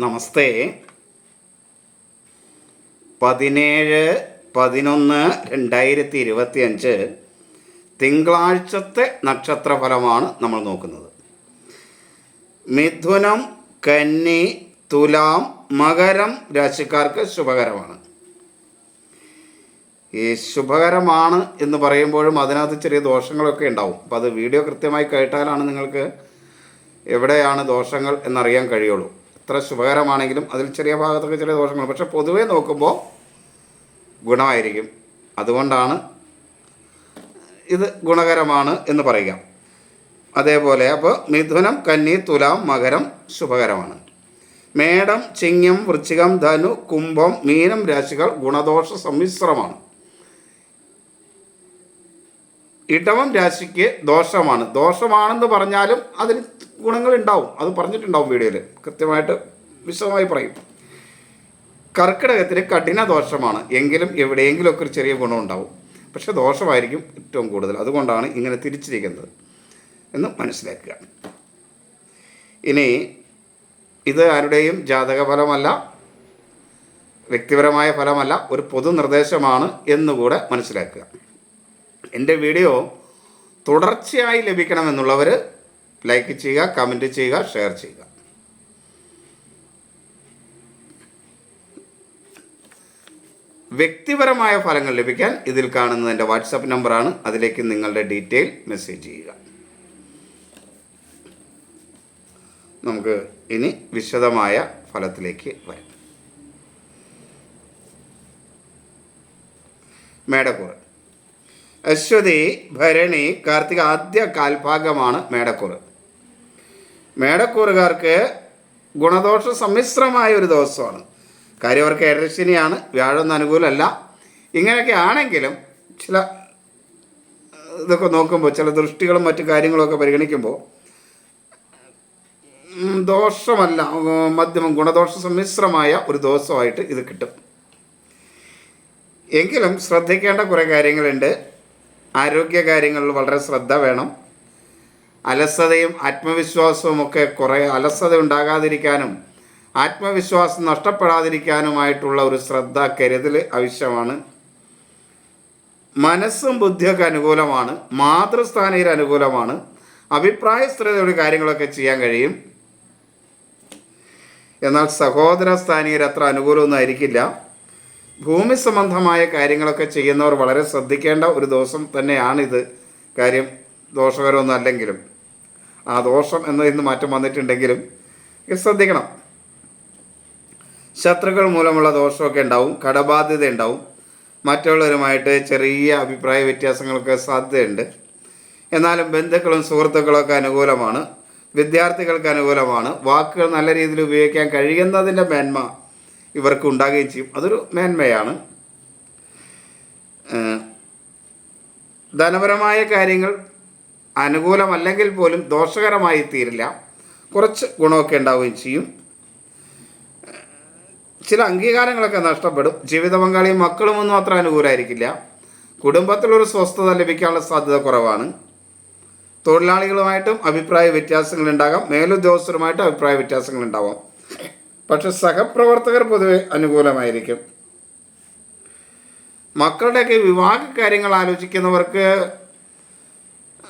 നമസ്തേ. പതിനേഴ് പതിനൊന്ന് രണ്ടായിരത്തി ഇരുപത്തി അഞ്ച് തിങ്കളാഴ്ചത്തെ നക്ഷത്രഫലമാണ് നമ്മൾ നോക്കുന്നത്. മിഥുനം കന്നി തുലാം മകരം രാശിക്കാർക്ക് ശുഭകരമാണ്. ഈ ശുഭകരമാണ് എന്ന് പറയുമ്പോഴും അതിനകത്ത് ചെറിയ ദോഷങ്ങളൊക്കെ ഉണ്ടാവും. അപ്പോൾ അത് വീഡിയോ കൃത്യമായി കേട്ടാലാണ് നിങ്ങൾക്ക് എവിടെയാണ് ദോഷങ്ങൾ എന്നറിയാൻ കഴിയുള്ളൂ. എത്ര ശുഭകരമാണെങ്കിലും അതിൽ ചെറിയ ഭാഗത്തൊക്കെ ചെറിയ ദോഷങ്ങൾ പക്ഷെ പൊതുവേ നോക്കുമ്പോൾ ഗുണമായിരിക്കും. അതുകൊണ്ടാണ് ഇത് ഗുണകരമാണ് എന്ന് പറയുക. അതേപോലെ അപ്പോൾ മിഥുനം കന്നി തുലാം മകരം ശുഭകരമാണ് മേടം ചിങ്ങം വൃശ്ചികം ധനു കുംഭം മീനം രാശികൾ ഗുണദോഷ സമ്മിശ്രമാണ്. ഇടവം രാശിക്ക് ദോഷമാണ്. ദോഷമാണെന്ന് പറഞ്ഞാലും അതിന് ഗുണങ്ങൾ ഉണ്ടാവും അത് പറഞ്ഞിട്ടുണ്ടാവും വീഡിയോയിൽ കൃത്യമായിട്ട് വിശദമായി പറയും. കർക്കിടകത്തിന് കഠിന ദോഷമാണ്. എങ്കിലും എവിടെയെങ്കിലുമൊക്കെ ഒരു ചെറിയ ഗുണമുണ്ടാവും പക്ഷേ ദോഷമായിരിക്കും ഏറ്റവും കൂടുതൽ. അതുകൊണ്ടാണ് ഇങ്ങനെ തിരിച്ചിരിക്കുന്നത് എന്ന് മനസ്സിലാക്കുക. ഇനി ഇത് ആരുടെയും ജാതക ഫലമല്ല വ്യക്തിപരമായ ഫലമല്ല ഒരു പൊതു നിർദ്ദേശമാണ് എന്നുകൂടെ മനസ്സിലാക്കുക. എന്റെ വീഡിയോ തുടർച്ചയായി ലഭിക്കണമെന്നുള്ളവർ ലൈക്ക് ചെയ്യുക കമന്റ് ചെയ്യുക ഷെയർ ചെയ്യുക. വ്യക്തിപരമായ ഫലങ്ങൾ ലഭിക്കാൻ ഇതിൽ കാണുന്നത് എന്റെ വാട്സപ്പ് നമ്പറാണ് അതിലേക്ക് നിങ്ങളുടെ ഡീറ്റെയിൽ മെസ്സേജ് ചെയ്യുക. നമുക്ക് ഇനി വിശദമായ ഫലത്തിലേക്ക് വരാം. മേടക്കൂറ്. അശ്വതി ഭരണി കാർത്തിക ആദ്യ കാൽഭാഗമാണ് മേടക്കൂറ്. മേടക്കൂറുകാർക്ക് ഗുണദോഷ സമ്മിശ്രമായ ഒരു ദിവസമാണ്. കാര്യം അവർക്ക് ഏഴരശനിയാണ് വ്യാഴൊന്നും അനുകൂലമല്ല. ഇങ്ങനെയൊക്കെ ആണെങ്കിലും ചില ഇതൊക്കെ നോക്കുമ്പോൾ ചില ദൃഷ്ടികളും മറ്റു കാര്യങ്ങളൊക്കെ പരിഗണിക്കുമ്പോൾ ദോഷമല്ല മധ്യമം ഗുണദോഷ സമ്മിശ്രമായ ഒരു ദിവസമായിട്ട് ഇത് കിട്ടും. എങ്കിലും ശ്രദ്ധിക്കേണ്ട കുറേ കാര്യങ്ങളുണ്ട്. ആരോഗ്യ കാര്യങ്ങളിൽ വളരെ ശ്രദ്ധ വേണം. അലസതയും ആത്മവിശ്വാസവും ഒക്കെ കുറേ അലസത ഉണ്ടാകാതിരിക്കാനും ആത്മവിശ്വാസം നഷ്ടപ്പെടാതിരിക്കാനുമായിട്ടുള്ള ഒരു ശ്രദ്ധ കരുതൽ ആവശ്യമാണ്. മനസ്സും ബുദ്ധിയൊക്കെ അനുകൂലമാണ് മാതൃസ്ഥാനയിൽ അനുകൂലമാണ് അഭിപ്രായ സ്ഥിരതയുടെ കാര്യങ്ങളൊക്കെ ചെയ്യാൻ കഴിയും. എന്നാൽ സഹോദര സ്ഥാനീയർ അത്ര അനുകൂലമൊന്നും ആയിരിക്കില്ല. ഭൂമി സംബന്ധമായ കാര്യങ്ങളൊക്കെ ചെയ്യുന്നവർ വളരെ ശ്രദ്ധിക്കേണ്ട ഒരു ദോഷം തന്നെയാണിത്. കാര്യം ദോഷകരമൊന്നും അല്ലെങ്കിലും. ആ ദോഷം എന്നതിന് മാറ്റം വന്നിട്ടുണ്ടെങ്കിലും ശ്രദ്ധിക്കണം. ശത്രുക്കൾ മൂലമുള്ള ദോഷമൊക്കെ ഉണ്ടാവും കടബാധ്യത ഉണ്ടാവും. മറ്റുള്ളവരുമായിട്ട് ചെറിയ അഭിപ്രായ വ്യത്യാസങ്ങളൊക്കെ സാധ്യതയുണ്ട്. എന്നാലും ബന്ധുക്കളും സുഹൃത്തുക്കളൊക്കെ അനുകൂലമാണ്. വിദ്യാർത്ഥികൾക്ക് അനുകൂലമാണ്. വാക്കുകൾ നല്ല രീതിയിൽ ഉപയോഗിക്കാൻ കഴിയുന്നതിന്റെ മേന്മ ഇവർക്ക് ഉണ്ടാകുകയും ചെയ്യും. അതൊരു മേന്മയാണ്. ധനപരമായ കാര്യങ്ങൾ അനുകൂലമല്ലെങ്കിൽ പോലും ദോഷകരമായി തീരില്ല. കുറച്ച് ഗുണമൊക്കെ ഉണ്ടാവുകയും ചെയ്യും. ചില അംഗീകാരങ്ങളൊക്കെ നഷ്ടപ്പെടും. ജീവിത പങ്കാളിയും മക്കളും ഒന്നും അത്ര അനുകൂലമായിരിക്കില്ല. കുടുംബത്തിലൊരു സ്വസ്ഥത ലഭിക്കാനുള്ള സാധ്യത കുറവാണ്. തൊഴിലാളികളുമായിട്ടും അഭിപ്രായ വ്യത്യാസങ്ങൾ ഉണ്ടാകാം. മേലുദ്യോഗസ്ഥരുമായിട്ടും അഭിപ്രായ വ്യത്യാസങ്ങൾ ഉണ്ടാവാം. പക്ഷെ സഹപ്രവർത്തകർ പൊതുവെ അനുകൂലമായിരിക്കും. മക്കളുടെയൊക്കെ വിവാഹ കാര്യങ്ങൾ ആലോചിക്കുന്നവർക്ക്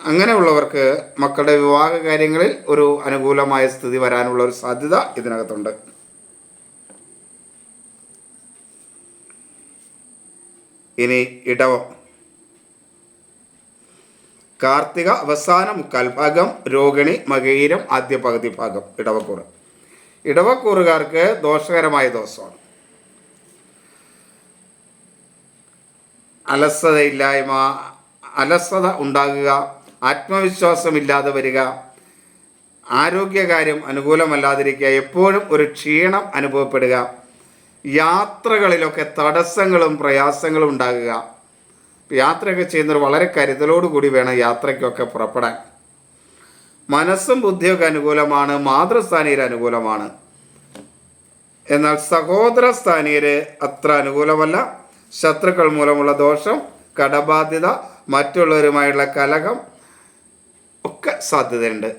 അങ്ങനെയുള്ളവർക്ക് മക്കളുടെ വിവാഹ കാര്യങ്ങളിൽ ഒരു അനുകൂലമായ സ്ഥിതി വരാനുള്ള ഒരു സാധ്യത ഇതിനകത്തുണ്ട്. ഇനി ഇടവം. കാർത്തിക അവസാനം കൽഭാഗം ഭാഗം രോഹിണി മകയിരം ആദ്യ പകുതി ഭാഗം ഇടവക്കൂറ്. ഇടവക്കൂറുകാർക്ക് ദോഷകരമായ ദിവസമാണ്. അലസതയില്ലായ്മ അലസത ഉണ്ടാകുക ആത്മവിശ്വാസമില്ലാതെ വരിക ആരോഗ്യകാര്യം അനുകൂലമല്ലാതിരിക്കുക എപ്പോഴും ഒരു ക്ഷീണം അനുഭവപ്പെടുക യാത്രകളിലൊക്കെ തടസ്സങ്ങളും പ്രയാസങ്ങളും ഉണ്ടാകുക. യാത്രയൊക്കെ ചെയ്യുന്നവർ വളരെ കരുതലോടുകൂടി വേണം യാത്രയ്ക്കൊക്കെ പുറപ്പെടാൻ. മനസ്സും ബുദ്ധിയൊക്കെ അനുകൂലമാണ് മാതൃസ്ഥാനീയർ അനുകൂലമാണ്. എന്നാൽ സഹോദര സ്ഥാനീയര് അത്ര അനുകൂലമല്ല. ശത്രുക്കൾ മൂലമുള്ള ദോഷം കടബാധ്യത മറ്റുള്ളവരുമായുള്ള കലഹം ഒക്കെ സാധ്യതയുണ്ട്.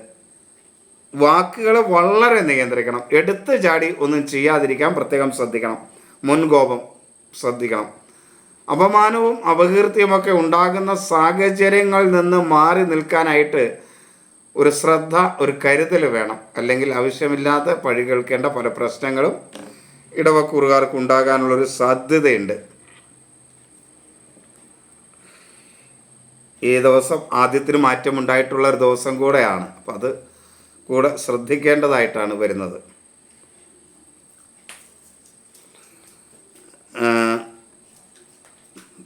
വാക്കുകൾ വളരെ നിയന്ത്രിക്കണം. എടുത്ത് ചാടി ഒന്നും ചെയ്യാതിരിക്കാൻ പ്രത്യേകം ശ്രദ്ധിക്കണം. മുൻകോപം ശ്രദ്ധിക്കണം. അപമാനവും അപകീർത്തിയുമൊക്കെ ഉണ്ടാകുന്ന സാഹചര്യങ്ങളിൽ നിന്ന് മാറി നിൽക്കാനായിട്ട് ഒരു ശ്രദ്ധ ഒരു കരുതൽ വേണം. അല്ലെങ്കിൽ ആവശ്യമില്ലാത്ത പഴി കേൾക്കേണ്ട പല പ്രശ്നങ്ങളും ഇടവക്കൂറുകാർക്ക് ഉണ്ടാകാനുള്ളൊരു സാധ്യതയുണ്ട്. ഈ ദിവസം ആദ്യത്തിന് മാറ്റം ഉണ്ടായിട്ടുള്ള ഒരു ദിവസം കൂടെയാണ്. അപ്പം അത് കൂടെ ശ്രദ്ധിക്കേണ്ടതായിട്ടാണ് വരുന്നത്.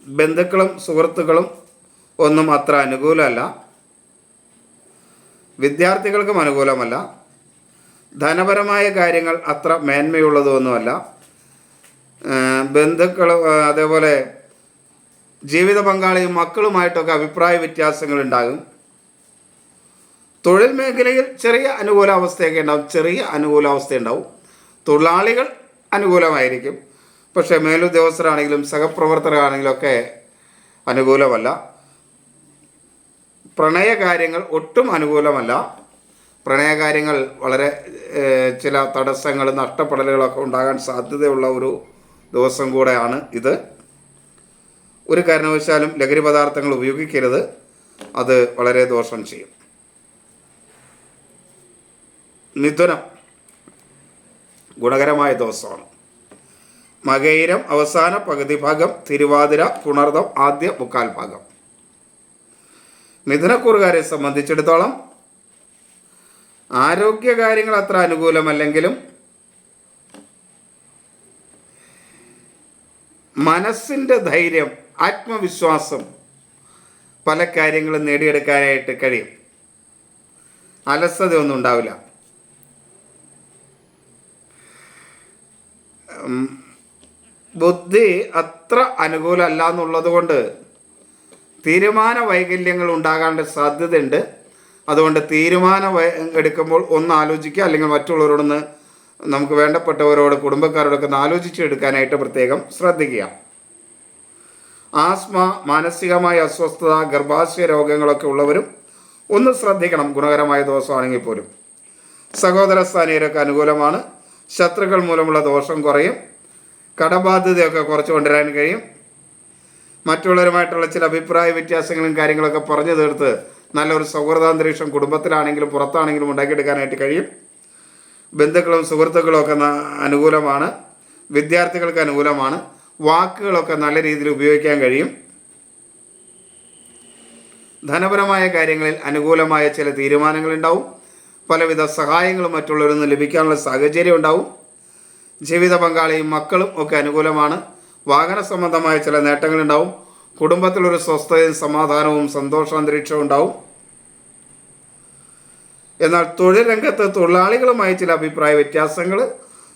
ബന്ധുക്കളും സുഹൃത്തുക്കളും ഒന്നും അത്ര അനുകൂലമല്ല. വിദ്യാർത്ഥികൾക്കും അനുകൂലമല്ല. ധനപരമായ കാര്യങ്ങൾ അത്ര മേന്മയുള്ളതൊന്നുമല്ല. ബന്ധുക്കൾ അതേപോലെ ജീവിത പങ്കാളിയും മക്കളുമായിട്ടൊക്കെ അഭിപ്രായ വ്യത്യാസങ്ങൾ ഉണ്ടാകും. തൊഴിൽ മേഖലയിൽ ചെറിയ അനുകൂലാവസ്ഥയൊക്കെ ഉണ്ടാവും. ചെറിയ അനുകൂലാവസ്ഥ ഉണ്ടാവും തൊഴിലാളികൾ അനുകൂലമായിരിക്കും. പക്ഷേ മേലുദ്യോഗസ്ഥരാണെങ്കിലും സഹപ്രവർത്തകരാണെങ്കിലും ഒക്കെ അനുകൂലമല്ല. പ്രണയകാര്യങ്ങൾ ഒട്ടും അനുകൂലമല്ല. പ്രണയകാര്യങ്ങൾ വളരെ ചില തടസ്സങ്ങൾ നഷ്ടപ്പെടലുകളൊക്കെ ഉണ്ടാകാൻ സാധ്യതയുള്ള ഒരു ദിവസം കൂടെയാണ് ഇത്. ഒരു കാരണവശാലും ലഹരി പദാർത്ഥങ്ങൾ ഉപയോഗിക്കരുത്. അത് വളരെ ദോഷം ചെയ്യും. മിഥുനം ഗുണകരമായ ദിവസമാണ്. മകയിരം അവസാന പകുതി ഭാഗം തിരുവാതിര പുണർദം ആദ്യ മുക്കാൽ ഭാഗം. മിഥുനക്കൂറുകാരെ സംബന്ധിച്ചിടത്തോളം ആരോഗ്യകാര്യങ്ങൾ അത്ര അനുകൂലമല്ലെങ്കിലും മനസ്സിന്റെ ധൈര്യം ആത്മവിശ്വാസം പല കാര്യങ്ങളും നേടിയെടുക്കാനായിട്ട് കഴിയും. അലസതയൊന്നും ഉണ്ടാവില്ല. ബുദ്ധി അത്ര അനുകൂലമല്ല എന്നുള്ളത് കൊണ്ട് തീരുമാന വൈകല്യങ്ങൾ ഉണ്ടാകാനുള്ള സാധ്യതയുണ്ട്. അതുകൊണ്ട് തീരുമാനം എടുക്കുമ്പോൾ ഒന്ന് ആലോചിക്കുക അല്ലെങ്കിൽ മറ്റുള്ളവരോടൊന്ന് നമുക്ക് വേണ്ടപ്പെട്ടവരോട് കുടുംബക്കാരോടൊക്കെ ഒന്ന് ആലോചിച്ചെടുക്കാനായിട്ട് പ്രത്യേകം ശ്രദ്ധിക്കുക. ആസ്മ മാനസികമായ അസ്വസ്ഥത ഗർഭാശയ രോഗങ്ങളൊക്കെ ഉള്ളവരും ഒന്ന് ശ്രദ്ധിക്കണം. ഗുണകരമായ ദോഷമാണെങ്കിൽ പോലും. സഹോദര സ്ഥാനീയരൊക്കെ അനുകൂലമാണ്. ശത്രുക്കൾ മൂലമുള്ള ദോഷം കുറയും. കടബാധ്യതയൊക്കെ കുറച്ച് കൊണ്ടുവരാൻ കഴിയും. മറ്റുള്ളവരുമായിട്ടുള്ള ചില അഭിപ്രായ വ്യത്യാസങ്ങളും കാര്യങ്ങളൊക്കെ പറഞ്ഞു തീർത്ത് നല്ലൊരു സൗഹൃദാന്തരീക്ഷം കുടുംബത്തിലാണെങ്കിലും പുറത്താണെങ്കിലും ഉണ്ടാക്കിയെടുക്കാനായിട്ട് കഴിയും. ബന്ധുക്കളും സുഹൃത്തുക്കളും ഒക്കെ അനുകൂലമാണ്. വിദ്യാർത്ഥികൾക്ക് അനുകൂലമാണ്. വാക്കുകളൊക്കെ നല്ല രീതിയിൽ ഉപയോഗിക്കാൻ കഴിയും. ധനപരമായ കാര്യങ്ങളിൽ അനുകൂലമായ ചില തീരുമാനങ്ങൾ ഉണ്ടാവും. പലവിധ സഹായങ്ങളും മറ്റുള്ളവരിൽ നിന്ന് ലഭിക്കാനുള്ള സാഹചര്യം ഉണ്ടാവും. ജീവിത പങ്കാളിയും മക്കളും ഒക്കെ അനുകൂലമാണ്. വാഹന സംബന്ധമായ ചില നേട്ടങ്ങളുണ്ടാവും. കുടുംബത്തിലൊരു സ്വസ്ഥതയും സമാധാനവും സന്തോഷാന്തരീക്ഷവും ഉണ്ടാവും. എന്നാൽ തൊഴിൽ രംഗത്ത് തൊഴിലാളികളുമായി ചില അഭിപ്രായ വ്യത്യാസങ്ങൾ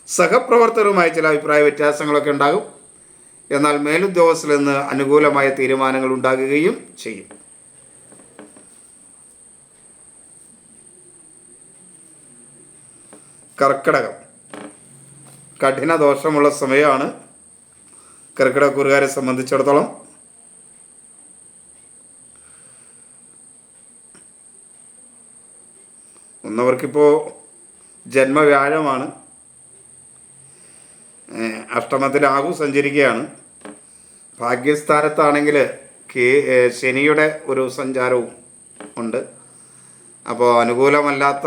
സഹപ്രവർത്തകരുമായി ചില അഭിപ്രായ വ്യത്യാസങ്ങളൊക്കെ ഉണ്ടാകും. എന്നാൽ മേലുദ്യോഗസ്ഥരിൽ നിന്ന് അനുകൂലമായ തീരുമാനങ്ങൾ ഉണ്ടാകുകയും ചെയ്യും. കർക്കിടകം. കഠിന ദോഷമുള്ള സമയമാണ്. കർക്കിടകൂറുകാരെ സംബന്ധിച്ചിടത്തോളം ഒന്നവർക്കിപ്പോൾ ജന്മവ്യാഴമാണ്. അഷ്ടമത്തിൽ ആഹു സഞ്ചരിക്കുകയാണ്. ഭാഗ്യസ്ഥാനത്താണെങ്കിൽ ശനിയുടെ ഒരു സഞ്ചാരവും ഉണ്ട്. അപ്പോൾ അനുകൂലമല്ലാത്ത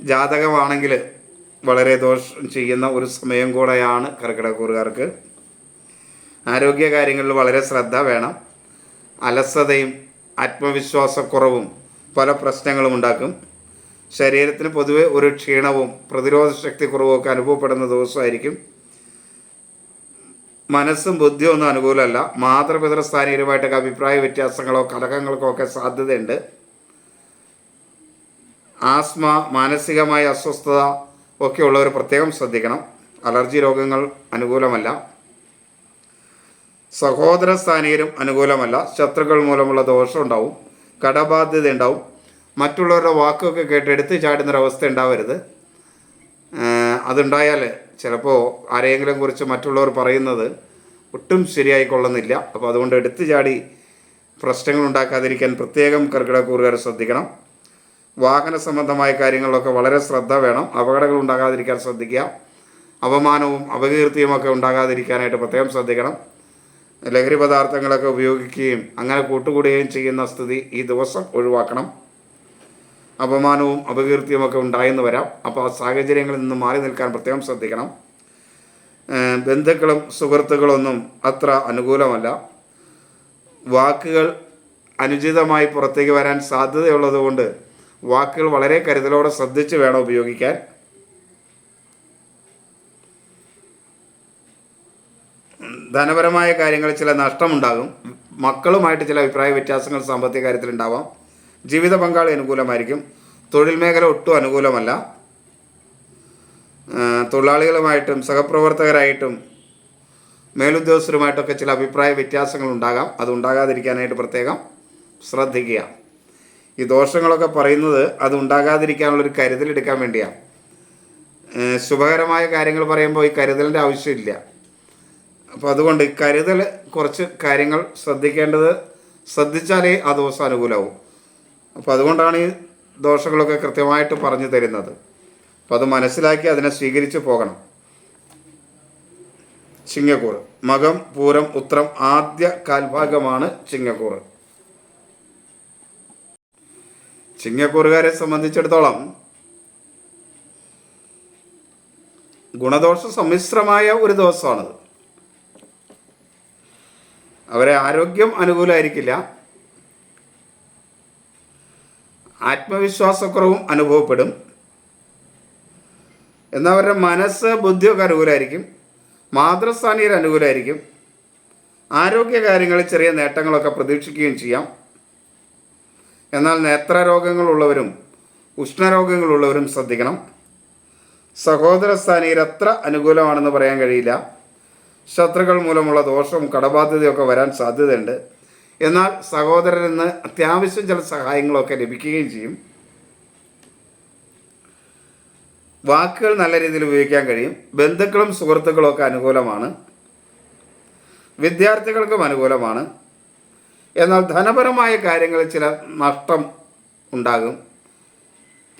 ജാതകമാണെങ്കിൽ വളരെ ദോഷം ചെയ്യുന്ന ഒരു സമയം കൂടെയാണ് കർക്കിടകൂറുകാർക്ക് ആരോഗ്യ കാര്യങ്ങളിൽ വളരെ ശ്രദ്ധ വേണം. അലസതയും ആത്മവിശ്വാസക്കുറവും പല പ്രശ്നങ്ങളും ഉണ്ടാക്കും. ശരീരത്തിന് പൊതുവെ ഒരു ക്ഷീണവും പ്രതിരോധ ശക്തി ഒക്കെ അനുഭവപ്പെടുന്ന ദിവസമായിരിക്കും. മനസ്സും ബുദ്ധിയും ഒന്നും അനുകൂലമല്ല. മാതൃപിതൃ സ്ഥാനീയരുമായിട്ടൊക്കെ അഭിപ്രായ വ്യത്യാസങ്ങളോ കലഹങ്ങൾക്കോ ഒക്കെ സാധ്യതയുണ്ട്. ആസ്മ മാനസികമായ അസ്വസ്ഥത ഒക്കെ ഉള്ളവർ പ്രത്യേകം ശ്രദ്ധിക്കണം. അലർജി രോഗങ്ങൾ അനുകൂലമല്ല. സഹോദര സ്ഥാനീയരും അനുകൂലമല്ല. ശത്രുക്കൾ മൂലമുള്ള ദോഷം ഉണ്ടാവും. കടബാധ്യത ഉണ്ടാവും. മറ്റുള്ളവരുടെ വാക്കൊക്കെ കേട്ട് എടുത്ത് ചാടുന്നൊരവസ്ഥ ഉണ്ടാവരുത്. അതുണ്ടായാൽ ചിലപ്പോൾ ആരെയെങ്കിലും കുറിച്ച് മറ്റുള്ളവർ പറയുന്നത് ഒട്ടും ശരിയായിക്കൊള്ളുന്നില്ല. അപ്പോൾ അതുകൊണ്ട് എടുത്തു ചാടി പ്രശ്നങ്ങൾ ഉണ്ടാക്കാതിരിക്കാൻ പ്രത്യേകം കർക്കിടകൂറുകാർ ശ്രദ്ധിക്കണം. വാഹന സംബന്ധമായ കാര്യങ്ങളിലൊക്കെ വളരെ ശ്രദ്ധ വേണം. അപകടങ്ങൾ ഉണ്ടാകാതിരിക്കാൻ ശ്രദ്ധിക്കുക. അപമാനവും അപകീർത്തിയുമൊക്കെ ഉണ്ടാകാതിരിക്കാനായിട്ട് പ്രത്യേകം ശ്രദ്ധിക്കണം. ലഹരി പദാർത്ഥങ്ങളൊക്കെ ഉപയോഗിക്കുകയും അങ്ങനെ കൂട്ടുകൂടുകയും ചെയ്യുന്ന സ്ഥിതി ഈ ദിവസം ഒഴിവാക്കണം. അപമാനവും അപകീർത്തിയുമൊക്കെ ഉണ്ടായെന്ന് വരാം. അപ്പോൾ ആ സാഹചര്യങ്ങളിൽ നിന്ന് മാറി നിൽക്കാൻ പ്രത്യേകം ശ്രദ്ധിക്കണം. ബന്ധുക്കളും സുഹൃത്തുക്കളൊന്നും അത്ര അനുകൂലമല്ല. വാക്കുകൾ അനുചിതമായി പുറത്തേക്ക് വരാൻ സാധ്യതയുള്ളതുകൊണ്ട് വാക്കുകൾ വളരെ കരുതലോടെ ശ്രദ്ധിച്ച് വേണം ഉപയോഗിക്കാൻ. ധനപരമായ കാര്യങ്ങളിൽ ചില നഷ്ടമുണ്ടാകും. മക്കളുമായിട്ട് ചില അഭിപ്രായ വ്യത്യാസങ്ങൾ സാമ്പത്തിക കാര്യത്തിൽ ഉണ്ടാവാം. ജീവിത പങ്കാളി അനുകൂലമായിരിക്കും. തൊഴിൽ മേഖല ഒട്ടും അനുകൂലമല്ല. തൊഴിലാളികളുമായിട്ടും സഹപ്രവർത്തകരായിട്ടും മേലുദ്യോഗസ്ഥരുമായിട്ടൊക്കെ ചില അഭിപ്രായ വ്യത്യാസങ്ങൾ ഉണ്ടാകാം. അത് ഉണ്ടാകാതിരിക്കാനായിട്ട് പ്രത്യേകം ശ്രദ്ധിക്കുക. ഈ ദോഷങ്ങളൊക്കെ പറയുന്നത് അത് ഉണ്ടാകാതിരിക്കാനുള്ളൊരു കരുതലെടുക്കാൻ വേണ്ടിയാണ്. ശുഭകരമായ കാര്യങ്ങൾ പറയുമ്പോൾ ഈ കരുതലിന്റെ ആവശ്യമില്ല. അപ്പോൾ അതുകൊണ്ട് കരുതൽ കുറച്ച് കാര്യങ്ങൾ ശ്രദ്ധിക്കേണ്ടത് ശ്രദ്ധിച്ചാലേ ആ ദിവസം അനുകൂലമാവും. അപ്പോൾ അതുകൊണ്ടാണ് ഈ ദോഷങ്ങളൊക്കെ കൃത്യമായിട്ട് പറഞ്ഞു തരുന്നത്. അപ്പോൾ അത് മനസ്സിലാക്കി അതിനെ സ്വീകരിച്ച് പോകണം. ചിങ്ങക്കൂറ്. മകം പൂരം ഉത്രം ആദ്യ കാൽഭാഗമാണ് ചിങ്ങക്കൂർ ചിങ്ങക്കൂറുകാരെ സംബന്ധിച്ചിടത്തോളം ഗുണദോഷ സമ്മിശ്രമായ ഒരു ദിവസമാണത്. അവരെ ആരോഗ്യം അനുകൂലമായിരിക്കില്ല ആത്മവിശ്വാസക്കുറവും അനുഭവപ്പെടും. എന്നാൽ അവരുടെ മനസ്സ് ബുദ്ധിയൊക്കെ അനുകൂലമായിരിക്കും മാതൃസ്ഥാനീയർ അനുകൂലമായിരിക്കും ആരോഗ്യ കാര്യങ്ങളിൽ ചെറിയ നേട്ടങ്ങളൊക്കെ പ്രതീക്ഷിക്കുകയും ചെയ്യാം. എന്നാൽ നേത്രരോഗങ്ങളുള്ളവരും ഉഷ്ണരോഗങ്ങളുള്ളവരും ശ്രദ്ധിക്കണം. സഹോദര സ്ഥാനീയർ അത്ര അനുകൂലമാണെന്ന് പറയാൻ കഴിയില്ല. ശത്രുക്കൾ മൂലമുള്ള ദോഷവും കടബാധ്യതയൊക്കെ വരാൻ സാധ്യതയുണ്ട്. എന്നാൽ സഹോദരൻ നിന്ന് അത്യാവശ്യം ചില സഹായങ്ങളൊക്കെ ലഭിക്കുകയും ചെയ്യും. വാക്കുകൾ നല്ല രീതിയിൽ ഉപയോഗിക്കാൻ കഴിയും. ബന്ധുക്കളും സുഹൃത്തുക്കളും ഒക്കെ അനുകൂലമാണ്. വിദ്യാർത്ഥികൾക്കും അനുകൂലമാണ്. എന്നാൽ ധനപരമായ കാര്യങ്ങളിൽ ചില നഷ്ടം ഉണ്ടാകും.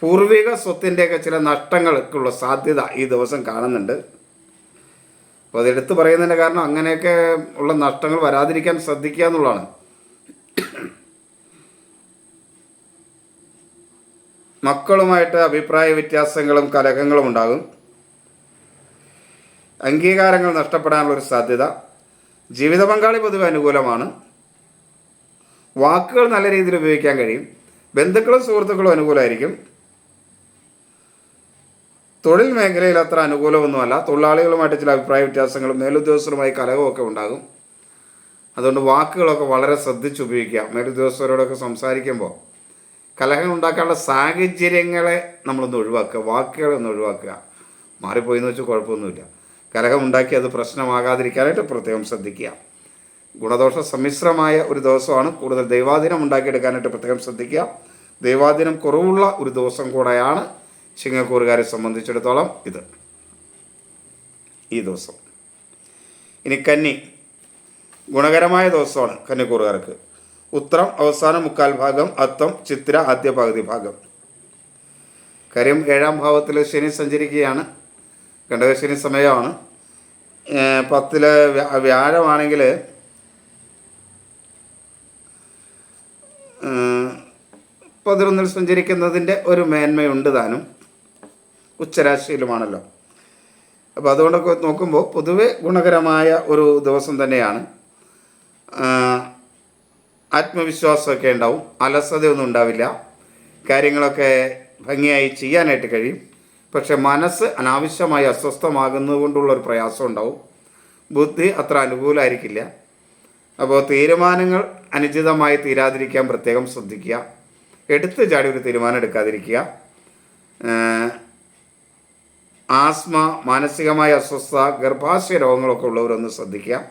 പൂർവിക സ്വത്തിന്റെയൊക്കെ ചില നഷ്ടങ്ങൾക്കുള്ള സാധ്യത ഈ ദിവസം കാണുന്നുണ്ട്. അപ്പോൾ അതെടുത്ത് പറയുന്നതിന്റെ കാരണം അങ്ങനെയൊക്കെ ഉള്ള നഷ്ടങ്ങൾ വരാതിരിക്കാൻ ശ്രദ്ധിക്കുക എന്നുള്ളതാണ്. മക്കളുമായിട്ട് അഭിപ്രായ വ്യത്യാസങ്ങളും കലഹങ്ങളും ഉണ്ടാകും. അംഗീകാരങ്ങൾ നഷ്ടപ്പെടാനുള്ളൊരു സാധ്യത. ജീവിത പങ്കാളി പൊതുവെ അനുകൂലമാണ്. വാക്കുകൾ നല്ല രീതിയിൽ ഉപയോഗിക്കാൻ കഴിയും. ബന്ധുക്കളും സുഹൃത്തുക്കളും അനുകൂലമായിരിക്കും. തൊഴിൽ മേഖലയിൽ അത്ര അനുകൂലമൊന്നുമല്ല. തൊഴിലാളികളുമായിട്ട് ചില അഭിപ്രായ വ്യത്യാസങ്ങളും മേലുദ്യോഗസ്ഥരുമായി കലഹമൊക്കെ ഉണ്ടാകും. അതുകൊണ്ട് വാക്കുകളൊക്കെ വളരെ ശ്രദ്ധിച്ച് ഉപയോഗിക്കുക. മേലുദ്യോഗസ്ഥരോടൊക്കെ സംസാരിക്കുമ്പോൾ കലഹങ്ങൾ ഉണ്ടാക്കാനുള്ള സാഹചര്യങ്ങളെ നമ്മളൊന്ന് ഒഴിവാക്കുക. വാക്കുകളെ ഒന്ന് ഒഴിവാക്കുക. മാറിപ്പോയി എന്ന് വെച്ചാൽ കുഴപ്പമൊന്നുമില്ല. കലഹം ഉണ്ടാക്കി അത് പ്രശ്നമാകാതിരിക്കാനായിട്ട് പ്രത്യേകം ശ്രദ്ധിക്കുക. ഗുണദോഷ സമ്മിശ്രമായ ഒരു ദിവസമാണ് കൂടുതൽ ദൈവാധീനം ഉണ്ടാക്കിയെടുക്കാനായിട്ട് പ്രത്യേകം ശ്രദ്ധിക്കുക. ദൈവാധീനം കുറവുള്ള ഒരു ദിവസം കൂടെയാണ് ചിങ്ങക്കൂറുകാരെ സംബന്ധിച്ചിടത്തോളം ഇത്. ഈ ദിവസം. ഇനി കന്നി. ഗുണകരമായ ദിവസമാണ് കന്നിക്കൂറുകാർക്ക്. ഉത്തരം അവസാന മുക്കാൽ ഭാഗം അത്തം ചിത്ര ആദ്യ പകുതി ഭാഗം. കാര്യം ഏഴാം ഭാവത്തിൽ ശനി സഞ്ചരിക്കുകയാണ്. ഘടകശനി സമയമാണ്. പത്തിൽ വ്യാഴമാണെങ്കിൽ പതിനൊന്നിൽ സഞ്ചരിക്കുന്നതിന്റെ ഒരു മേന്മയുണ്ട് താനും. ഉച്ചരാശിയിലുമാണല്ലോ. അപ്പോൾ അതുകൊണ്ടൊക്കെ നോക്കുമ്പോൾ പൊതുവെ ഗുണകരമായ ഒരു ദിവസം തന്നെയാണ്. ആത്മവിശ്വാസമൊക്കെ ഉണ്ടാവും. അലസതയൊന്നും ഉണ്ടാവില്ല. കാര്യങ്ങളൊക്കെ ഭംഗിയായി ചെയ്യാനായിട്ട് കഴിയും. പക്ഷെ മനസ്സ് അനാവശ്യമായി അസ്വസ്ഥമാകുന്നതുകൊണ്ടുള്ള ഒരു പ്രയാസം ഉണ്ടാവും. ബുദ്ധി അത്ര അനുകൂലമായിരിക്കില്ല അപ്പോൾ തീരുമാനങ്ങൾ അനുചിതമായി തീരാതിരിക്കാൻ പ്രത്യേകം ശ്രദ്ധിക്കുക. എടുത്ത് ചാടി ഒരു തീരുമാനം എടുക്കാതിരിക്കുക. ആസ്മ മാനസികമായ അസ്വസ്ഥ ഗർഭാശയ രോഗങ്ങളൊക്കെ ഉള്ളവരൊന്ന് ശ്രദ്ധിക്കുക.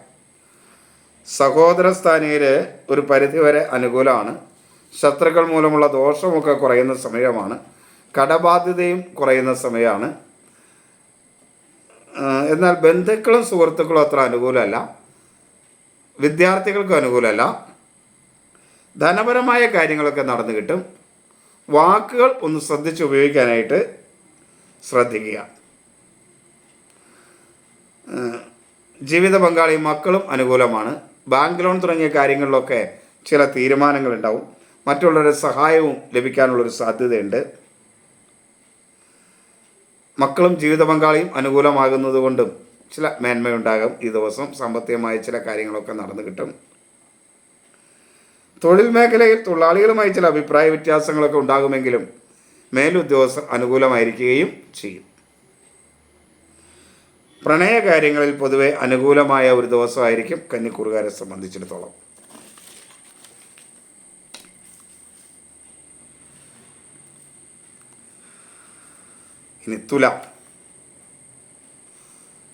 സഹോദര സ്ഥാനയിൽ ഒരു പരിധിവരെ അനുകൂലമാണ്. ശത്രുക്കൾ മൂലമുള്ള ദോഷമൊക്കെ കുറയുന്ന സമയമാണ്. കടബാധ്യതയും കുറയുന്ന സമയമാണ്. എന്നാൽ ബന്ധുക്കളും സുഹൃത്തുക്കളും അത്ര അനുകൂലമല്ല. വിദ്യാർത്ഥികൾക്കും അനുകൂലമല്ല. ധനപരമായ കാര്യങ്ങളൊക്കെ നടന്നു കിട്ടും. വാക്കുകൾ ഒന്ന് ശ്രദ്ധിച്ച് ഉപയോഗിക്കാനായിട്ട് ശ്രദ്ധിക്കുക. ജീവിത പങ്കാളി മക്കളും അനുകൂലമാണ്. ബാങ്ക് ലോൺ തുടങ്ങിയ കാര്യങ്ങളിലൊക്കെ ചില തീരുമാനങ്ങൾ ഉണ്ടാവും മറ്റുള്ളവരുടെ സഹായവും ലഭിക്കാനുള്ളൊരു സാധ്യതയുണ്ട്. മക്കളും ജീവിത പങ്കാളിയും അനുകൂലമാകുന്നതുകൊണ്ടും ചില മേന്മയുണ്ടാകും. ഈ ദിവസം സാമ്പത്തികമായ ചില കാര്യങ്ങളൊക്കെ നടന്നു കിട്ടും. തൊഴിൽ മേഖലയിൽ തൊഴിലാളികളുമായി ചില അഭിപ്രായ വ്യത്യാസങ്ങളൊക്കെ ഉണ്ടാകുമെങ്കിലും മേലുദ്യോഗസ്ഥർ അനുകൂലമായിരിക്കുകയും ചെയ്യും. പ്രണയ കാര്യങ്ങളിൽ പൊതുവെ അനുകൂലമായ ഒരു ദിവസമായിരിക്കും കന്നിക്കൂറുകാരെ സംബന്ധിച്ചിടത്തോളം. ഇനി തുല.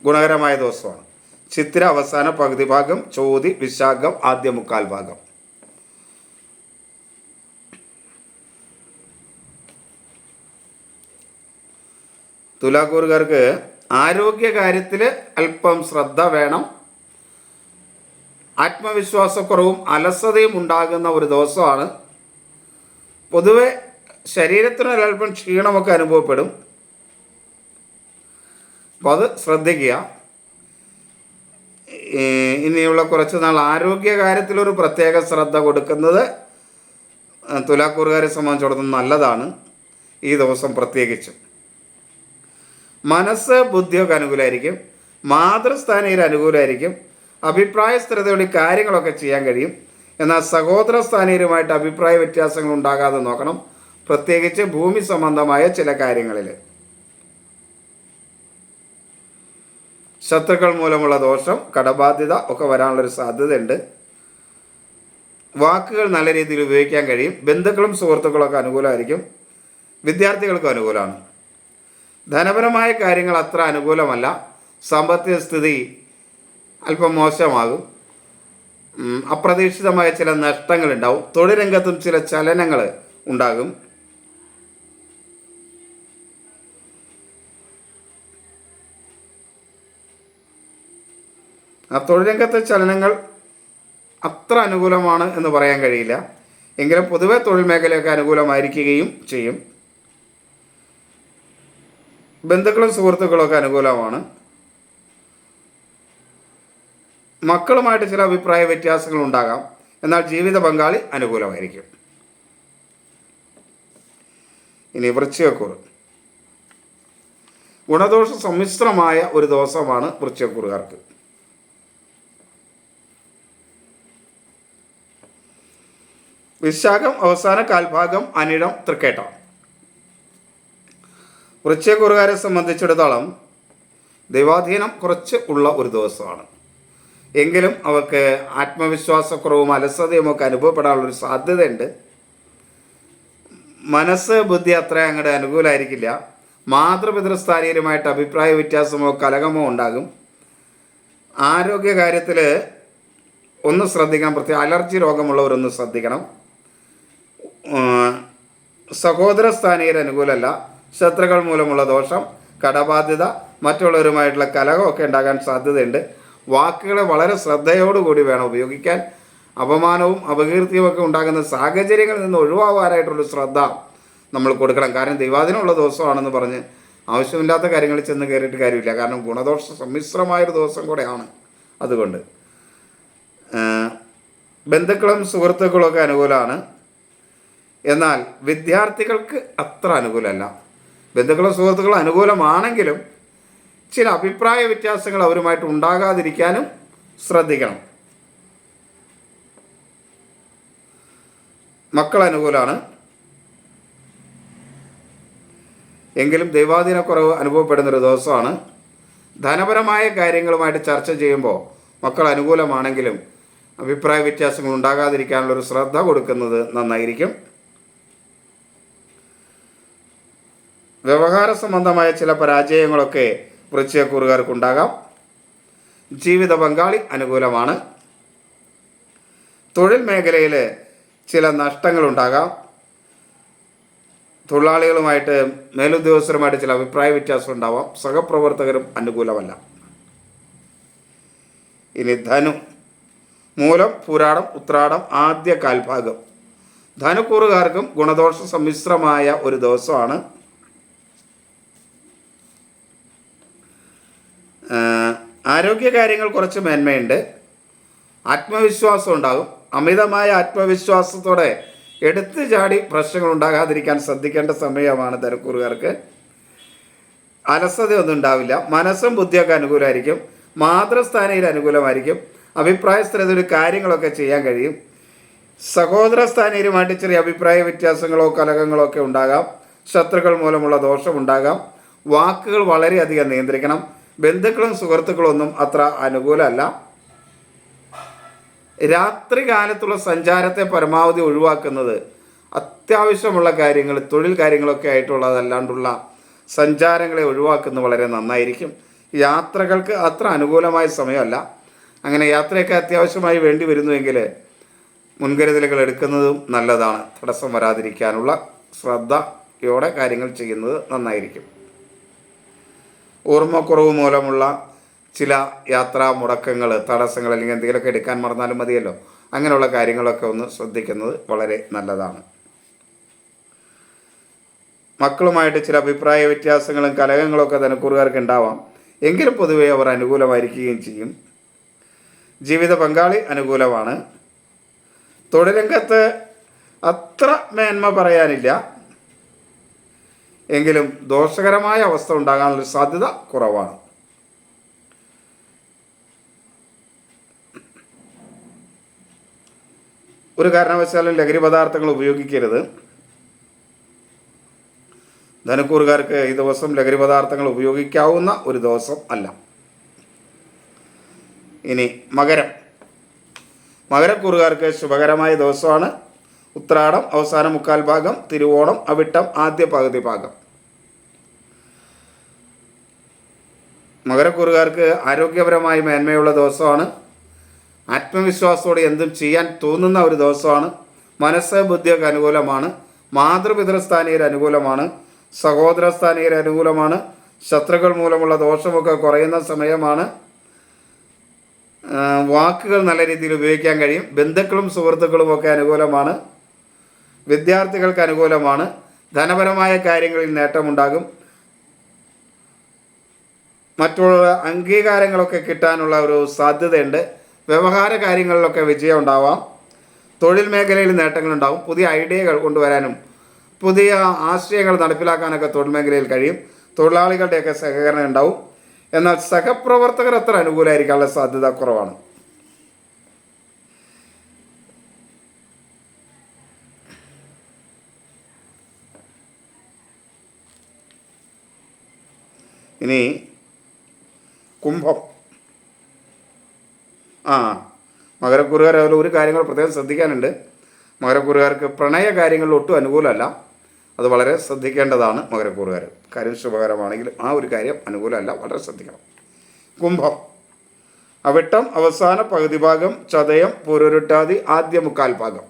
ഗുണകരമായ ദിവസമാണ്. ചിത്ര അവസാന പകുതി ഭാഗം ചോതി വിശാഖം ആദ്യ മുക്കാൽ ഭാഗം. തുലാക്കൂറുകാർക്ക് ആരോഗ്യ കാര്യത്തിൽ അല്പം ശ്രദ്ധ വേണം. ആത്മവിശ്വാസക്കുറവും അലസതയും ഉണ്ടാകുന്ന ഒരു ദിവസമാണ്. പൊതുവെ ശരീരത്തിന് ഒരല്പം ക്ഷീണമൊക്കെ അനുഭവപ്പെടും. അപ്പോൾ അത് ശ്രദ്ധിക്കുക. ഇനിയുള്ള കുറച്ച് നാൾ ആരോഗ്യ കാര്യത്തിലൊരു പ്രത്യേക ശ്രദ്ധ കൊടുക്കുന്നത് തുലാക്കൂറുകാരെ സംബന്ധിച്ചിടത്തോളം നല്ലതാണ്. ഈ ദിവസം പ്രത്യേകിച്ചും. മനസ്സ് ബുദ്ധിയൊക്കെ അനുകൂലമായിരിക്കും മാതൃസ്ഥാനയിൽ അനുകൂലമായിരിക്കും അഭിപ്രായ സ്ഥിരതയോടെ കാര്യങ്ങളൊക്കെ ചെയ്യാൻ കഴിയും. എന്നാൽ സഹോദര സ്ഥാനീയരുമായിട്ട് അഭിപ്രായ വ്യത്യാസങ്ങൾ ഉണ്ടാകാതെ നോക്കണം. പ്രത്യേകിച്ച് ഭൂമി സംബന്ധമായ ചില കാര്യങ്ങളിൽ. ശത്രുക്കൾ മൂലമുള്ള ദോഷം കടബാധ്യത ഒക്കെ വരാനുള്ളൊരു സാധ്യതയുണ്ട്. വാക്കുകൾ നല്ല രീതിയിൽ ഉപയോഗിക്കാൻ കഴിയും. ബന്ധുക്കളും സുഹൃത്തുക്കളൊക്കെ അനുകൂലമായിരിക്കും. വിദ്യാർത്ഥികൾക്കും അനുകൂലമാണ്. ധനപരമായ കാര്യങ്ങൾ അത്ര അനുകൂലമല്ല. സാമ്പത്തിക സ്ഥിതി അല്പം മോശമാകും. അപ്രതീക്ഷിതമായ ചില നഷ്ടങ്ങളുണ്ടാവും. തൊഴിൽ രംഗത്തും ചില ചലനങ്ങൾ ഉണ്ടാകും. ആ തൊഴിൽ രംഗത്തെ ചലനങ്ങൾ അത്ര അനുകൂലമാണ് എന്ന് പറയാൻ കഴിയില്ല. എങ്കിലും പൊതുവെ തൊഴിൽ മേഖലയൊക്കെ അനുകൂലമായിരിക്കുകയും ചെയ്യും. ബന്ധുക്കളും സുഹൃത്തുക്കളൊക്കെ അനുകൂലമാണ്. മക്കളുമായിട്ട് ചില അഭിപ്രായ വ്യത്യാസങ്ങൾ ഉണ്ടാകാം. എന്നാൽ ജീവിത പങ്കാളി അനുകൂലമായിരിക്കും. ഇനി വൃശ്ചികക്കൂറ്. ഗുണദോഷ സമ്മിശ്രമായ ഒരു ദിവസമാണ് വൃശ്ചികക്കുറുകാർക്ക്. വിശാഖം അവസാന കാൽഭാഗം അനിടം തൃക്കേട്ടം. വൃശ്ചയക്കുറുകാരെ സംബന്ധിച്ചിടത്തോളം ദൈവാധീനം കുറച്ച് ഉള്ള ഒരു ദിവസമാണ്. എങ്കിലും അവർക്ക് ആത്മവിശ്വാസക്കുറവും അലസതയും ഒക്കെ അനുഭവപ്പെടാനുള്ളൊരു സാധ്യതയുണ്ട്. മനസ്സ് ബുദ്ധി അത്ര അങ്ങോട്ട് അനുകൂലമായിരിക്കില്ല മാതൃപിതൃസ്ഥാനീയരുമായിട്ട് അഭിപ്രായ വ്യത്യാസമോ കലകമോ ഉണ്ടാകും. ആരോഗ്യ കാര്യത്തിൽ ഒന്ന് ശ്രദ്ധിക്കണം പ്രത്യേക അലർജി രോഗമുള്ളവരൊന്ന് ശ്രദ്ധിക്കണം. സഹോദര സ്ഥാനീയർ അനുകൂലമല്ല ശത്രുക്കൾ മൂലമുള്ള ദോഷം കടബാധ്യത മറ്റുള്ളവരുമായിട്ടുള്ള കലഹമൊക്കെ ഉണ്ടാകാൻ സാധ്യതയുണ്ട്. വാക്കുകളെ വളരെ ശ്രദ്ധയോടുകൂടി വേണം ഉപയോഗിക്കാൻ. അപമാനവും അപകീർത്തിയും ഒക്കെ ഉണ്ടാകുന്ന സാഹചര്യങ്ങളിൽ നിന്ന് ഒഴിവാകാനായിട്ടുള്ള ശ്രദ്ധ നമ്മൾ കൊടുക്കണം. കാരണം ദൈവാദിനമുള്ള ദിവസമാണെന്ന് പറഞ്ഞ് ആവശ്യമില്ലാത്ത കാര്യങ്ങൾ ചെന്ന് കയറിയിട്ട് കാര്യമില്ല. കാരണം ഗുണദോഷ സമ്മിശ്രമായൊരു ദിവസം കൂടെയാണ് അതുകൊണ്ട്. ബന്ധുക്കളും സുഹൃത്തുക്കളും ഒക്കെ അനുകൂലമാണ്. എന്നാൽ വിദ്യാർത്ഥികൾക്ക് അത്ര അനുകൂലമല്ല. ബന്ധുക്കളും സുഹൃത്തുക്കളും അനുകൂലമാണെങ്കിലും ചില അഭിപ്രായ വ്യത്യാസങ്ങൾ അവരുമായിട്ട് ഉണ്ടാകാതിരിക്കാനും ശ്രദ്ധിക്കണം. മക്കൾ അനുകൂലമാണ് എങ്കിലും ദൈവാധീനക്കുറവ് അനുഭവപ്പെടുന്നൊരു ദിവസമാണ്. ധനപരമായ കാര്യങ്ങളുമായിട്ട് ചർച്ച ചെയ്യുമ്പോൾ മക്കൾ അനുകൂലമാണെങ്കിലും അഭിപ്രായ വ്യത്യാസങ്ങൾ ഉണ്ടാകാതിരിക്കാനുള്ളൊരു ശ്രദ്ധ കൊടുക്കുന്നത് നന്നായിരിക്കും. വ്യവഹാര സംബന്ധമായ ചില പരാജയങ്ങളൊക്കെ വൃശ്ചയക്കൂറുകാർക്കുണ്ടാകാം ജീവിത പങ്കാളി അനുകൂലമാണ്. തൊഴിൽ മേഖലയിൽ ചില നഷ്ടങ്ങളുണ്ടാകാം. തൊഴിലാളികളുമായിട്ട് മേലുദ്യോഗസ്ഥരുമായിട്ട് ചില അഭിപ്രായ വ്യത്യാസം ഉണ്ടാവാം സഹപ്രവർത്തകരും അനുകൂലമല്ല. ഇനി ധനു. മൂലം പുരാടം ഉത്രാടം ആദ്യ കാൽഭാഗം. ധനുക്കൂറുകാർക്കും ഗുണദോഷ സമ്മിശ്രമായ ഒരു ദിവസമാണ്. ആഹ് ആരോഗ്യകാര്യങ്ങൾ കുറച്ച് മേന്മയുണ്ട്. ആത്മവിശ്വാസം ഉണ്ടാകും. അമിതമായ ആത്മവിശ്വാസത്തോടെ എടുത്തു ചാടി പ്രശ്നങ്ങൾ ഉണ്ടാകാതിരിക്കാൻ ശ്രദ്ധിക്കേണ്ട സമയമാണ് തിരക്കൂറുകാർക്ക് അലസതയൊന്നും ഉണ്ടാവില്ല. മനസ്സും ബുദ്ധിയൊക്കെ അനുകൂലമായിരിക്കും. മാതൃസ്ഥാനയിൽ അനുകൂലമായിരിക്കും. അഭിപ്രായ സ്ഥലത്തിൽ കാര്യങ്ങളൊക്കെ ചെയ്യാൻ കഴിയും. സഹോദര സ്ഥാനീയരുമായിട്ട് ചെറിയ അഭിപ്രായ വ്യത്യാസങ്ങളോ കലഹങ്ങളോ ഒക്കെ ഉണ്ടാകാം. ശത്രുക്കൾ മൂലമുള്ള ദോഷമുണ്ടാകാം വാക്കുകൾ വളരെയധികം നിയന്ത്രിക്കണം. ബന്ധുക്കളും സുഹൃത്തുക്കളും ഒന്നും അത്ര അനുകൂലമല്ല. രാത്രി കാലത്തുള്ള സഞ്ചാരത്തെ പരമാവധി ഒഴിവാക്കുന്നത് അത്യാവശ്യമുള്ള കാര്യങ്ങൾ തൊഴിൽ കാര്യങ്ങളൊക്കെ ആയിട്ടുള്ളതല്ലാണ്ടുള്ള സഞ്ചാരങ്ങളെ ഒഴിവാക്കുന്നത് വളരെ നന്നായിരിക്കും. യാത്രകൾക്ക് അത്ര അനുകൂലമായ സമയമല്ല. അങ്ങനെ യാത്രയൊക്കെ അത്യാവശ്യമായി വേണ്ടി വരുന്നുവെങ്കിൽ മുൻകരുതലുകൾ എടുക്കുന്നതും നല്ലതാണ്. തടസ്സം വരാതിരിക്കാനുള്ള ശ്രദ്ധയോടെ കാര്യങ്ങൾ ചെയ്യുന്നത് നന്നായിരിക്കും. ഓർമ്മക്കുറവ് മൂലമുള്ള ചില യാത്രാ മുടക്കങ്ങൾ തടസ്സങ്ങൾ അല്ലെങ്കിൽ എന്തെങ്കിലുമൊക്കെ എടുക്കാൻ മറന്നാലും മതിയല്ലോ. അങ്ങനെയുള്ള കാര്യങ്ങളൊക്കെ ഒന്ന് ശ്രദ്ധിക്കുന്നത് വളരെ നല്ലതാണ്. മക്കളുമായിട്ട് ചില അഭിപ്രായ വ്യത്യാസങ്ങളും കലഹങ്ങളൊക്കെ ധനക്കൂറുകാർക്ക് ഉണ്ടാവാം. എങ്കിലും പൊതുവേ അവർ അനുകൂലമായിരിക്കുകയും ചെയ്യും. ജീവിത പങ്കാളി അനുകൂലമാണ്. തൊഴിലംഗത്ത് അത്ര മേന്മ പറയാനില്ല. എങ്കിലും ദോഷകരമായ അവസ്ഥ ഉണ്ടാകാനുള്ള സാധ്യത കുറവാണ്. ഒരു കാരണവശാലും ലഹരി പദാർത്ഥങ്ങൾ ഉപയോഗിക്കരുത്. ധനക്കൂറുകാർക്ക് ഈ ദിവസം ലഹരി പദാർത്ഥങ്ങൾ ഉപയോഗിക്കാവുന്ന ഒരു ദിവസം അല്ല. ഇനി മകരം. മകരക്കൂറുകാർക്ക് ശുഭകരമായ ദിവസമാണ്. ഉത്രാടം അവസാന മുക്കാൽ ഭാഗം തിരുവോണം അവിട്ടം ആദ്യ പകുതി ഭാഗം. മകരക്കൂറുകാർക്ക് ആരോഗ്യപരമായി മേന്മയുള്ള ദിവസമാണ്. ആത്മവിശ്വാസത്തോടെ എന്തും ചെയ്യാൻ തോന്നുന്ന ഒരു ദിവസമാണ്. മനസ്സ് ബുദ്ധിയൊക്കെ അനുകൂലമാണ്. മാതൃപിതൃസ്ഥാനീയർ അനുകൂലമാണ്. സഹോദരസ്ഥാനീയർ അനുകൂലമാണ്. ശത്രുക്കൾ മൂലമുള്ള ദോഷമൊക്കെ കുറയുന്ന സമയമാണ്. വാക്കുകൾ നല്ല രീതിയിൽ ഉപയോഗിക്കാൻ കഴിയും. ബന്ധുക്കളും സുഹൃത്തുക്കളും ഒക്കെ അനുകൂലമാണ്. വിദ്യാർത്ഥികൾക്ക് അനുകൂലമാണ്. ധനപരമായ കാര്യങ്ങളിൽ നേട്ടമുണ്ടാകും. മറ്റുള്ള അംഗീകാരങ്ങളൊക്കെ കിട്ടാനുള്ള ഒരു സാധ്യതയുണ്ട്. വ്യവഹാര കാര്യങ്ങളിലൊക്കെ വിജയം ഉണ്ടാവാം തൊഴിൽ മേഖലയിൽ നേട്ടങ്ങളുണ്ടാവും. പുതിയ ഐഡിയകൾ കൊണ്ടുവരാനും പുതിയ ആശയങ്ങൾ നടപ്പിലാക്കാനൊക്കെ തൊഴിൽ മേഖലയിൽ കഴിയും. തൊഴിലാളികളുടെയൊക്കെ സഹകരണം ഉണ്ടാവും. എന്നാൽ സഹപ്രവർത്തകർ അത്ര അനുകൂലമായിരിക്കാനുള്ള സാധ്യത കുറവാണ്. ഇനി കുംഭം. ആ മകരക്കുറുകാർ അതിൽ ഒരു കാര്യങ്ങൾ പ്രത്യേകം ശ്രദ്ധിക്കാനുണ്ട്. മകരക്കുറുകാർക്ക് പ്രണയ കാര്യങ്ങളിൽ ഒട്ടും അനുകൂലമല്ല. അത് വളരെ ശ്രദ്ധിക്കേണ്ടതാണ് മകരക്കൂറുകാർ. കാര്യം ശുഭകരമാണെങ്കിലും ആ ഒരു കാര്യം അനുകൂലമല്ല വളരെ ശ്രദ്ധിക്കണം. കുംഭം. അവിട്ടം അവസാന പകുതി ഭാഗം ചതയം പൂരൊരുട്ടാതി ആദ്യ മുക്കാൽ ഭാഗം.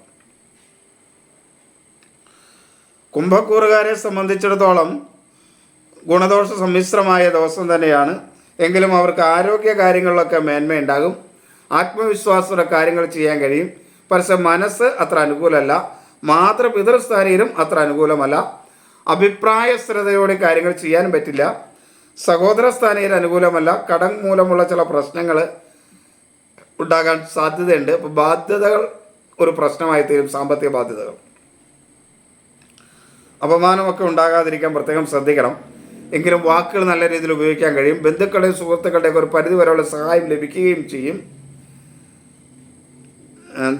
കുംഭക്കൂറുകാരെ സംബന്ധിച്ചിടത്തോളം ഗുണദോഷ സമ്മിശ്രമായ ദിവസം തന്നെയാണ്. എങ്കിലും അവർക്ക് ആരോഗ്യ കാര്യങ്ങളിലൊക്കെ മേന്മയുണ്ടാകും ആത്മവിശ്വാസത്തോടെ കാര്യങ്ങൾ ചെയ്യാൻ കഴിയും. പക്ഷെ മനസ്സ് അത്ര അനുകൂലമല്ല. മാതൃപിതൃസ്ഥാനീയരും അത്ര അനുകൂലമല്ല. അഭിപ്രായ സ്ഥിരതയോടെ കാര്യങ്ങൾ ചെയ്യാൻ പറ്റില്ല. സഹോദര സ്ഥാനീയർ അനുകൂലമല്ല. കടം മൂലമുള്ള ചില പ്രശ്നങ്ങൾ ഉണ്ടാകാൻ സാധ്യതയുണ്ട്. അപ്പോൾ ബാധ്യതകൾ ഒരു പ്രശ്നമായി തീരും. സാമ്പത്തിക ബാധ്യതകൾ. അപമാനമൊക്കെ ഉണ്ടാകാതിരിക്കാൻ പ്രത്യേകം ശ്രദ്ധിക്കണം. എങ്കിലും വാക്കുകൾ നല്ല രീതിയിൽ ഉപയോഗിക്കാൻ കഴിയും. ബന്ധുക്കളുടെയും സുഹൃത്തുക്കളുടെയൊക്കെ ഒരു പരിധി വരെയുള്ള സഹായം ലഭിക്കുകയും ചെയ്യും.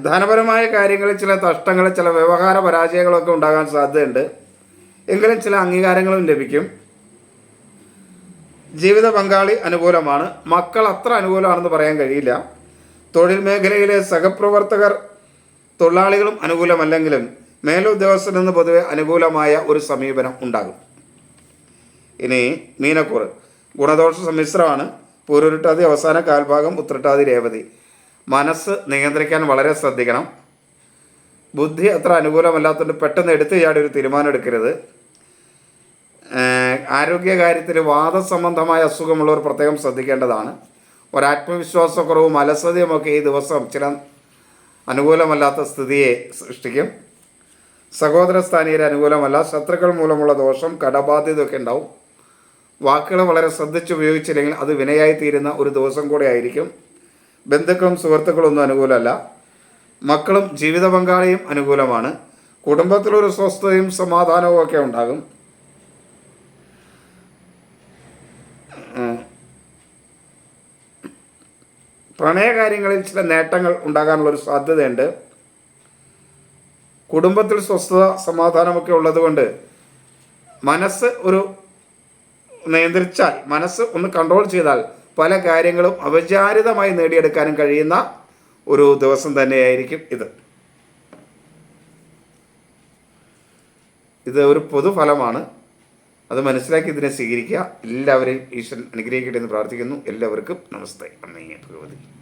ധനപരമായ കാര്യങ്ങളിൽ ചില നഷ്ടങ്ങൾ ചില വ്യവഹാര പരാജയങ്ങളൊക്കെ ഉണ്ടാകാൻ സാധ്യതയുണ്ട്. എങ്കിലും ചില അംഗീകാരങ്ങളും ലഭിക്കും. ജീവിത പങ്കാളി അനുകൂലമാണ്. മക്കൾ അത്ര അനുകൂലമാണെന്ന് പറയാൻ കഴിയില്ല. തൊഴിൽ മേഖലയിലെ സഹപ്രവർത്തകർ തൊഴിലാളികളും അനുകൂലമല്ലെങ്കിലും മേലുദ്യോഗസ്ഥനെന്ന് പൊതുവെ അനുകൂലമായ ഒരു സമീപനം ഉണ്ടാകും. ഇനി മീനക്കൂറ് ഗുണദോഷ സമ്മിശ്രമാണ്. പൂരുരുട്ടാതി അവസാന കാൽഭാഗം ഉത്രട്ടാതി രേവതി. മനസ്സ് നിയന്ത്രിക്കാൻ വളരെ ശ്രദ്ധിക്കണം. ബുദ്ധി അത്ര അനുകൂലമല്ലാത്തതുകൊണ്ട് പെട്ടെന്ന് എടുത്തു ചാടി ഒരു തീരുമാനം എടുക്കരുത്. ആരോഗ്യകാര്യത്തിൽ വാദസംബന്ധമായ അസുഖമുള്ളവർ പ്രത്യേകം ശ്രദ്ധിക്കേണ്ടതാണ്. ഒരാത്മവിശ്വാസക്കുറവും അലസതയും ഒക്കെ ഈ ദിവസം ചില അനുകൂലമല്ലാത്ത സ്ഥിതിയെ സൃഷ്ടിക്കും. സഹോദര സ്ഥാനീയർ അനുകൂലമല്ല ശത്രുക്കൾ മൂലമുള്ള ദോഷം കടബാധ്യതയൊക്കെ ഉണ്ടാവും. വാക്കുകൾ വളരെ ശ്രദ്ധിച്ച് ഉപയോഗിച്ചില്ലെങ്കിൽ അത് വിനയായി തീരുന്ന ഒരു ദിവസം കൂടെ ആയിരിക്കും. ബന്ധുക്കളും സുഹൃത്തുക്കളും ഒന്നും അനുകൂലമല്ല. മക്കളും ജീവിത പങ്കാളിയും അനുകൂലമാണ്. കുടുംബത്തിലൊരു സ്വസ്ഥതയും സമാധാനവും ഒക്കെ ഉണ്ടാകും. പ്രണയകാര്യങ്ങളിൽ ചില നേട്ടങ്ങൾ ഉണ്ടാകാനുള്ളൊരു സാധ്യതയുണ്ട്. കുടുംബത്തിൽ സ്വസ്ഥത സമാധാനമൊക്കെ ഉള്ളതുകൊണ്ട് മനസ്സ് ഒരു നിയന്ത്രിച്ചാൽ മനസ്സ് ഒന്ന് കൺട്രോൾ ചെയ്താൽ പല കാര്യങ്ങളും അപചാരിതമായി നേടിയെടുക്കാനും കഴിയുന്ന ഒരു ദിവസം തന്നെയായിരിക്കും ഇത്. ഇത് ഒരു പൊതുഫലമാണ്. അത് മനസ്സിലാക്കി ഇതിനെ സ്വീകരിക്കുക. എല്ലാവരെയും ഈശ്വരൻ അനുഗ്രഹിക്കട്ടെ എന്ന് പ്രാർത്ഥിക്കുന്നു. എല്ലാവർക്കും നമസ്തേ. അമ്മയെ ഭഗവതി.